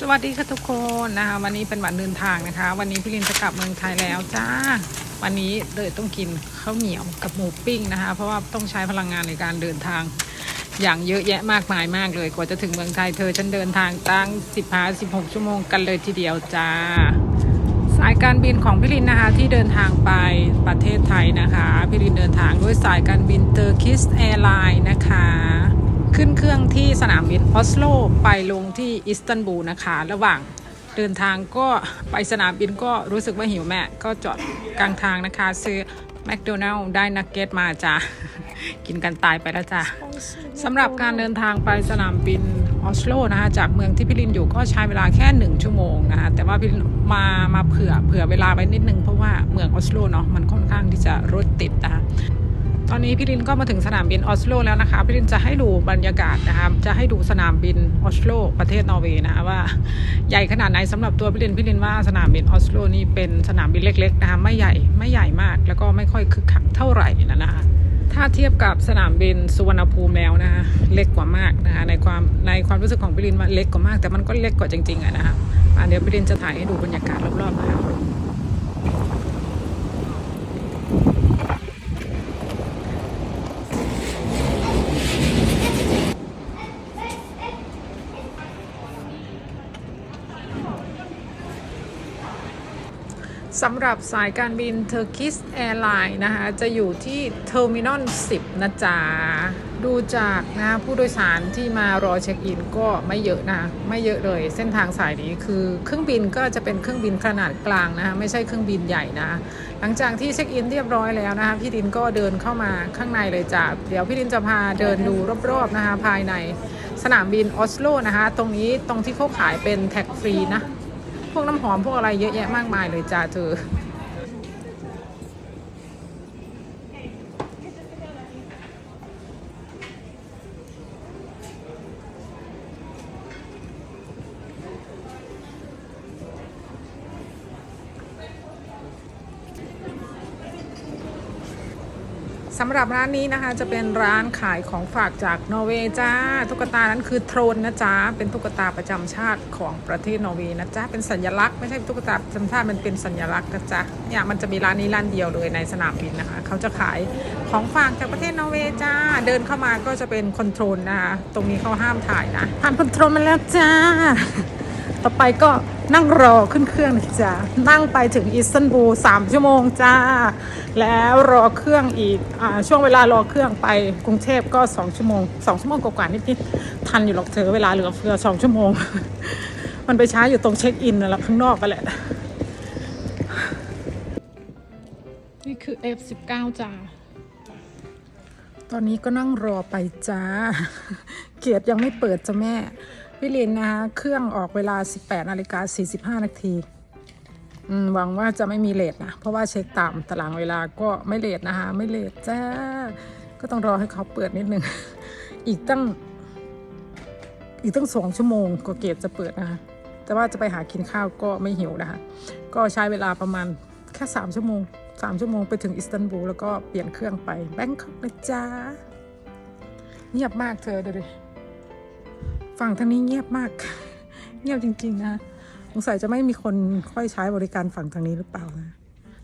สวัสดีค่ะทุกคนนะคะวันนี้เป็นวันเดินทางนะคะ วันนี้พี่ลินจะกลับเมืองไทยแล้วจ้า วันนี้เลยต้องกินข้าวเหนียวกับหมูปิ้งนะคะ เพราะว่าต้องใช้พลังงานในการเดินทาง อย่างเยอะแยะมากมายมากเลยกว่าจะถึงเมืองไทยเธอฉันเดินทางตั้ง15 16 ชั่วโมงกันเลยทีเดียวจ้า สายการบินของพี่ลินนะคะที่เดินทางไปประเทศไทยนะคะพี่ลินเดินทางด้วยสายการบิน Turkish Airlines นะคะ ขึ้นเครื่องที่สนามบินออสโลไปลงที่อิสตันบูลนะคะ ระหว่างเดินทางก็ไปสนามบินก็รู้สึกว่าหิวแม่ก็จอดกลางทางนะคะ ซื้อแมคโดนัลล์ได้นักเก็ตมาจ้ะ กินกันตายไปแล้วจ้ะสำหรับการเดินทางไปสนามบินออสโลนะคะจากเมืองที่พี่ลินอยู่ก็ใช้เวลาแค่หนึ่งชั่วโมงนะคะแต่ว่าพี่ลินมามาเผื่อเผื่อเวลาไว้นิดนึงเพราะว่าเมืองออสโลเนาะมันค่อนข้างที่จะรถติดนะคะ ตอนนี้พี่ลินก็มาถึงสนามบินออสโลแล้วนะคะ พี่ลินจะให้ดูบรรยากาศนะคะจะให้ดูสนามบินออสโลประเทศนอร์เวย์นะคะว่าใหญ่ขนาดไหนสำหรับตัวพี่ลินพี่ลินว่าสนามบินออสโลนี่เป็นสนามบินเล็กๆนะคะไม่ใหญ่ไม่ใหญ่มาก แล้วก็ไม่ค่อยคึกคักเท่าไหร่นะนะคะถ้าเทียบกับสนามบินสุวรรณภูมิแล้วนะคะเล็กกว่ามากนะคะในความในความรู้สึกของพี่ลินว่าเล็กกว่ามาก แต่มันก็เล็กกว่าจริงๆอะนะคะเดี๋ยวพี่ลินจะถ่ายให้ดูบรรยากาศรอบๆนะคะ สำหรับสายการบิน Turkish Airlines นะคะ จะอยู่ที่ Terminal 10 นะจ๊ะ ดูจากนะผู้โดยสารที่มารอเช็คอินก็ไม่เยอะนะ ไม่เยอะเลย เส้นทางสายนี้คือเครื่องบินก็จะเป็นเครื่องบินขนาดกลางนะคะ ไม่ใช่เครื่องบินใหญ่นะ หลังจากที่เช็คอินเรียบร้อยแล้วนะคะ พี่ดินก็เดินเข้ามาข้างในเลยจ้ะ เดี๋ยวพี่ดินจะพาเดินดูรอบๆนะคะ ภายในสนามบินออสโลนะคะ ตรงนี้ตรงที่เขาขายเป็นแท็กฟรีนะ วกน้ำหอมพวกอะไรเยอะแยะมากมายเลยจ้าเธอ สำหรับร้านนี้นะคะจะเป็นร้านขายของฝากจากนอร์เวย์จ้าตุ๊กตานั้นคือโทรนนะจ๊ะเป็นตุ๊กตาประจำชาติของประเทศนอร์เวย์นะจ๊ะเป็นสัญลักษณ์ไม่ใช่ตุ๊กตาประจำชาติมันเป็นสัญลักษณ์นะจ๊ะเนี่ยมันจะมีร้านนี้ร้านเดียวเลยในสนามบินนะคะเขาจะขายของฝากจากประเทศนอร์เวย์จ้าเดินเข้ามาก็จะเป็นคอนโทรลนะคะตรงนี้เขาห้ามถ่ายนะผ่านคอนโทรลมาแล้วจ้าต่อไปก็ นั่งรอขึ้นเครื่องนะจ้านั่งไปถึงอิสตันบูลสามชั่วโมงจ้า แล้วรอเครื่องอีกอาช่วงเวลารอเครื่องไปกรุงเทพก็สองชั่วโมงสองชั่วโมงกว่าๆนิดๆทันอยู่หรอกเธอเวลาเหลือเฟือสองชั่วโมง มันไปช้าอยู่ตรงเช็คอินนั่นแหละข้างนอกกันแหละ นี่คือ F19 จ้าตอนนี้ก็นั่งรอไปจ้า เกียรติยังไม่เปิดจ้ะแม่ พี่ลินนะคะเครื่องออกเวลา 18นาฬิกา45 นาทีหวังว่าจะไม่มีเลทนะ เพราะว่าเช็คตามตารางเวลาก็ไม่เลทนะคะ ไม่เลทจ้า ก็ต้องรอให้เขาเปิดนิดนึง อีกตั้ง อีกตั้งสองชั่วโมงกว่าเกตจะเปิดนะคะ แต่ว่าจะไปหากินข้าวก็ไม่หิวนะคะ ก็ใช้เวลาประมาณแค่สามชั่วโมงสามชั่วโมงไปถึงอิสตันบูลแล้วก็เปลี่ยนเครื่องไปแบงคอกนะจ๊ะเงียบมากเธอดูดิ ฝั่งทางนี้เงียบมาก เงียบจริง ๆ นะสงสัยจะไม่มีคนค่อยใช้บริการฝั่งทางนี้หรือเปล่านะ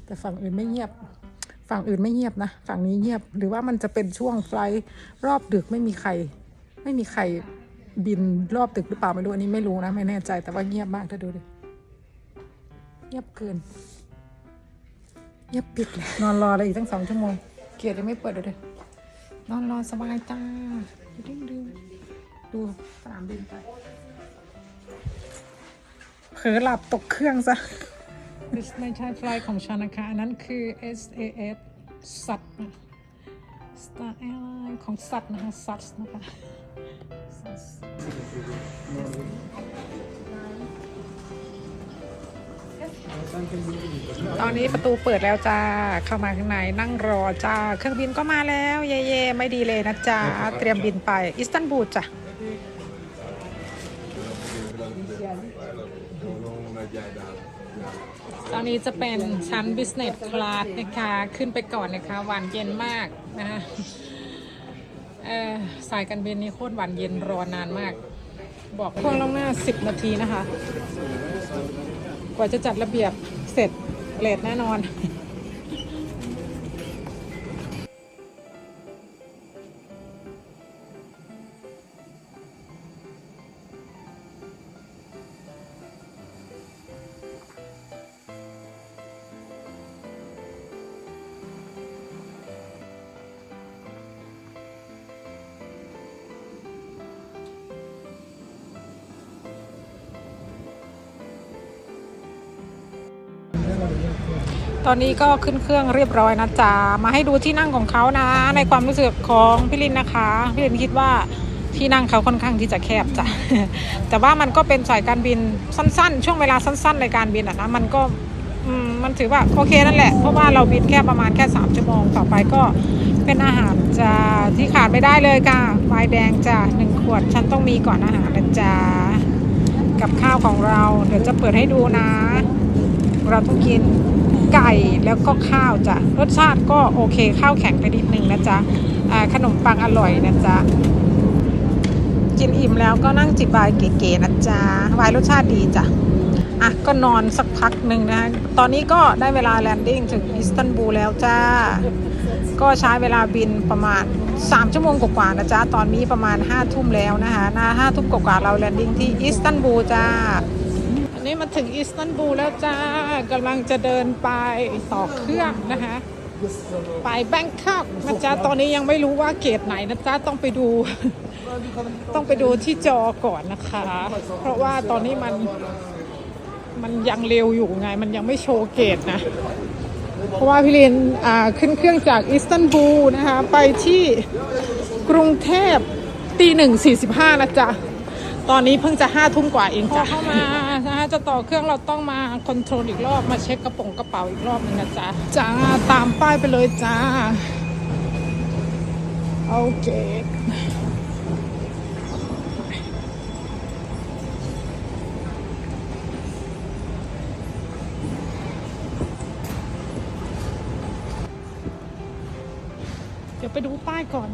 แต่ฝั่งอื่นไม่เงียบ ฝั่งอื่นไม่เงียบนะ ฝั่งนี้เงียบ หรือว่ามันจะเป็นช่วงไฟล์รอบดึกไม่มีใคร ไม่มีใครบินรอบดึกหรือเปล่าไม่รู้อันนี้ไม่รู้นะไม่แน่ใจแต่ว่าเงียบมากถ้าดูดิเงียบเกินเงียบปิดเลยนอนรอเลยอีกตั้งสองชั่วโมงเกียรติยังไม่เปิดเลยนอนรอสบายจ้าดึงดึง ดูสนามบินไปเผลอหลับตกเครื่องซะไม่ใช่ไฟลท์ของฉันนะคะ อันนั้นคือ SAS สัตว์นะ Star Airline ของสัตว์นะคะ สัตว์นะคะ ตอนนี้ประตูเปิดแล้วจ้า เข้ามาข้างในนั่งรอจ้า เครื่องบินก็มาแล้ว เย่ๆไม่ดีเลยนะจ้า เตรียมบินไปอิสตันบูลจ้ะ ตอนนี้จะเป็นชั้น business class นะคะ ขึ้นไปก่อนนะคะ หวานเย็นมากนะคะสายการบินนี้โคตรหวานเย็นรอนานมาก บอกเครื่องล่งหน้า 10 นาทีนะคะ กว่าจะจัดระเบียบเสร็จเลทแน่นอน ตอนนี้ก็ขึ้นเครื่องเรียบร้อยนะจ๊ะ มาให้ดูที่นั่งของเขานะ ในความรู้สึกของพี่ลินนะคะ พี่ลินคิดว่าที่นั่งเขาค่อนข้างที่จะแคบจ้ะ แต่ว่ามันก็เป็นสายการบินสั้น ๆ ช่วงเวลาสั้น ๆ ในการบินอะนะ มันก็มันถือว่าโอเคนั่นแหละ เพราะว่าเราบินแค่ประมาณแค่ 3 ชั่วโมง ต่อไปก็เป็นอาหารจ้ะที่ขาดไม่ได้เลยค่ะไวน์แดงจ้ะหนึ่งขวด ฉันต้องมีก่อนอาหารนะจ๊ะกับข้าวของเรา เดี๋ยวจะเปิดให้ดูนะ เราต้องกิน ไก่แล้วก็ข้าวจ้ะรสชาติก็โอเคข้าวแข็งไปนิดนึงนะจ๊ะขนมปังอร่อยนะจ๊ะกินอิ่มแล้วก็นั่งจิบไวน์เก๋ๆนะจ๊ะไวน์รสชาติดีจ้ะอะก็นอนสักพักหนึ่งนะตอนนี้ก็ได้เวลาแลนดิ้งถึงอิสตันบูลแล้วจ้า ก็ใช้เวลาบินประมาณ 3 ชั่วโมงกว่าๆนะจ๊ะ ตอนนี้ประมาณ5ทุ่มแล้วนะคะนะห้าทุ่มกว่าๆเราแลนดิ้งที่อิสตันบูลจ้า นี้มาถึงอิสตันบูลแล้วจ้ากำลังจะเดินไปต่อเครื่องนะคะไปแบงคอกนะจ๊ะตอนนี้ยังไม่รู้ว่าเกตไหนนะจ๊ะต้องไปดู ต้องไปดูที่จอก่อนนะคะ เพราะว่าตอนนี้มันมันยังเร็วอยู่ไง มันยังไม่โชว์เกตนะ เพราะว่าพี่ลินขึ้นเครื่องจากอิสตันบูลนะคะ ไปที่กรุงเทพตีหนึ่งสี่สิบห้านะจ๊ะ ตอนนี้เพิ่งจะห้าทุ่มกว่าเองจ้ะเข้ามานะคะจะต่อเครื่องเราต้องมาคอนโทรลอีกรอบมาเช็คกระโป๋องกระเป๋าอีกรอบหนึงนะจ๊ะจ้าตามป้ายไปเลยจ้าโอเค เดี๋ยวไปดูป้ายก่อน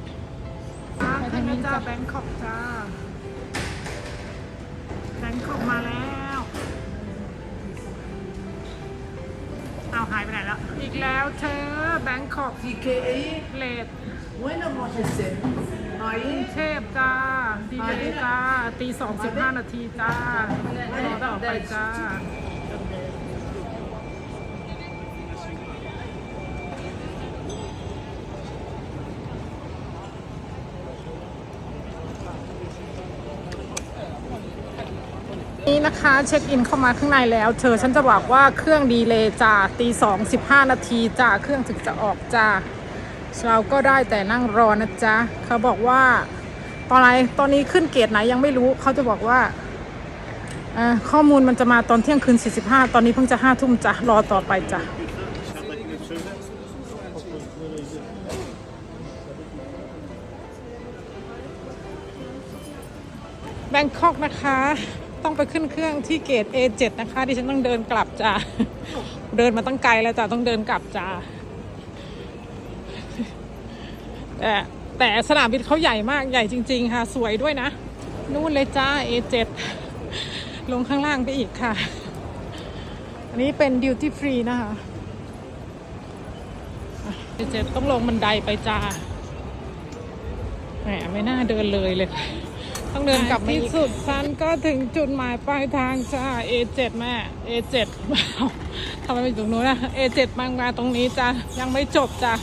ไปทางนี้จ้าแบงคอกจ้า หายไปไหนแล้ว อีกแล้วเธอแบงคอก DKE, เลด when am I sent? กรุงเทพจ้าดีเลยจ้าตีสองสิบห้านาทีจ้ารอต่อไปจ้า นี่นะคะเช็คอินเข้ามาข้างในแล้ว เธอฉันจะบอกว่าเครื่องดีเลยจ้าตีสองสิบห้านาทีจ้าเครื่องถึงจะออกจ้าเราก็ได้แต่นั่งรอนะจ๊ะเขาบอกว่า ตอนไหนตอนนี้ขึ้นเกตไหนยังไม่รู้เขาจะบอกว่าข้อมูลมันจะมาตอนเที่ยงคืน 45 ตอนนี้เพิ่งจะห้าทุ่มจ้ะรอต่อไปจ้ะแบงคอกนะคะ ต้องไปขึ้นเครื่องที่เกต A7 นะคะดิฉันต้องเดินกลับจ้ะเดินมาตั้งไกลแล้วจ้ะต้องเดินกลับจ้ะแต่แต่สนามบินเขาใหญ่มากใหญ่จริง ๆ ค่ะ สวยด้วยนะ นู่นเลยจ้า A7 ลงข้างล่างไปอีกค่ะ อันนี้เป็นดิวตี้ฟรีนะคะอะ A7 ต้องลงบันไดไปจ้าแหมไม่น่าเดินเลยเลย ต้องเดินกลับมาที่สุดฉันก็ถึงจุดหมายปลายทางจ้า A7 แม่ A7 ว้าวทำไมไปอยู่ตรงนู้นนะ A7 มามาตรงนี้จ้ายังไม่จบจ้า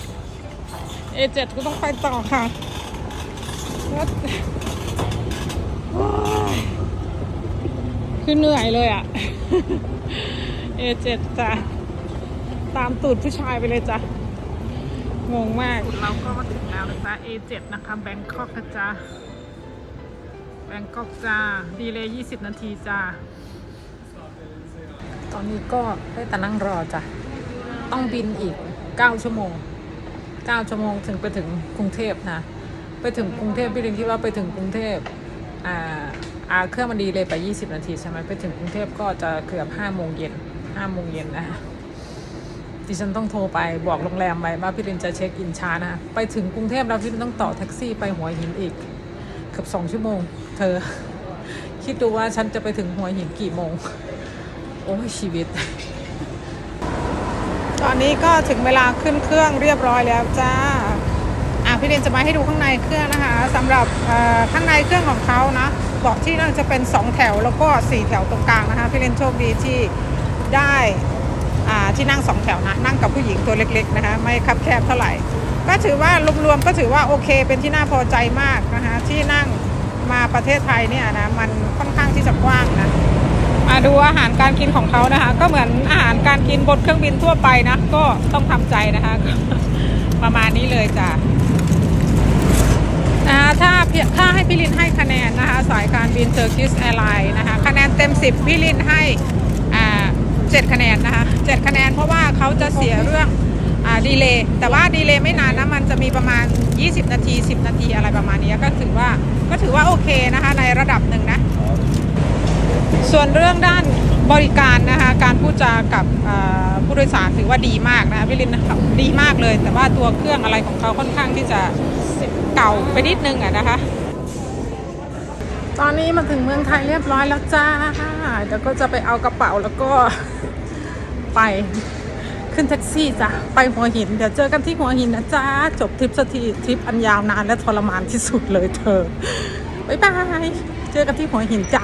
A7 ก็ต้องไปต่อค่ะแล้วโอ้ยคือเหนื่อยเลยอะ A7 จ้ะตามตูดผู้ชายไปเลยจ้ะงงมาก เราก็มาถึงแล้วนะจ๊ะ A7 นะคะแบงคอกนะจ๊ะ แบงคอกจ้า ดีเลย20นาทีจ้า ตอนนี้ก็ได้แต่นั่งรอจ้ะ ต้องบินอีก9ชั่วโมง9ชั่วโมงถึงไปถึงกรุงเทพนะ ไปถึงกรุงเทพพี่ลินคิดว่าไปถึงกรุงเทพอ่าอ่าเครื่องมันดีเลยไป 20 นาทีใช่ไหมไปถึงกรุงเทพก็จะเกือบ5โมงเย็น5โมงเย็นนะดิฉันต้องโทรไปบอกโรงแรมไปว่าพี่ลินจะเช็คอินช้านะ ไปถึงกรุงเทพแล้วพี่ลินต้องต่อแท็กซี่ไปหัวหินอีก เกือบ2ชั่วโมง เธอ คิดดูว่าฉันจะไปถึงหัวหินกี่โมง โอ้ยชีวิต ตอนนี้ก็ถึงเวลาขึ้นเครื่องเรียบร้อยแล้วจ้าอะพี่เรนจะมาให้ดูข้างในเครื่องนะคะสำหรับข้างในเครื่องของเขานะเบาะที่นั่งจะเป็น 2 แถวแล้วก็ 4 แถวตรงกลางนะคะพี่เรนโชคดีที่ได้อ่าที่นั่ง 2 แถวนะนั่งกับผู้หญิงตัวเล็กๆนะคะไม่คับแคบเท่าไหร่ ก็ถือว่ารวมๆก็ถือว่าโอเค เป็นที่น่าพอใจมากนะคะที่นั่งมาประเทศไทยเนี่ยนะมันค่อนข้างที่จะกว้างนะมาดูอาหารการกินของเขานะคะ ก็เหมือนอาหารการกินบนเครื่องบินทั่วไปนะ ก็ต้องทำใจนะคะ ประมาณนี้เลยจ้ะนะคะถ้าพี่ถ้าให้พี่ลินให้คะแนนนะคะ สายการบิน Turkish Airlines นะคะ คะแนนเต็ม 10 พี่ลินให้อ่า7คะแนนนะคะ7คะแนนเพราะว่าเขาจะเสียเรื่อง ดีเลย์แต่ว่าดีเลย์ไม่นานนะ มันจะมีประมาณ 20 นาที 10 นาทีอะไรประมาณนี้ก็ถือว่าก็ถือว่าโอเคนะคะในระดับหนึ่งนะ ส่วนเรื่องด้านบริการนะคะการพูดจากับผู้โดยสารถือว่าดีมากนะคะพี่ลินนะครับดีมากเลย แต่ว่าตัวเครื่องอะไรของเขาค่อนข้างที่จะเก่าไปนิดนึงอะนะคะ ตอนนี้มาถึงเมืองไทยเรียบร้อยแล้วจ้าเดี๋ยวก็จะไปเอากระเป๋าแล้วก็ไป ขึ้นแท็กซี่จ้ะไปหัวหิน เดี๋ยวเจอกันที่หัวหินนะจ้าจบทริปสักทีทริปอันยาวนานและทรมานที่สุดเลยเธอบ๊ายบายเจอกันที่หัวหินจ้ะ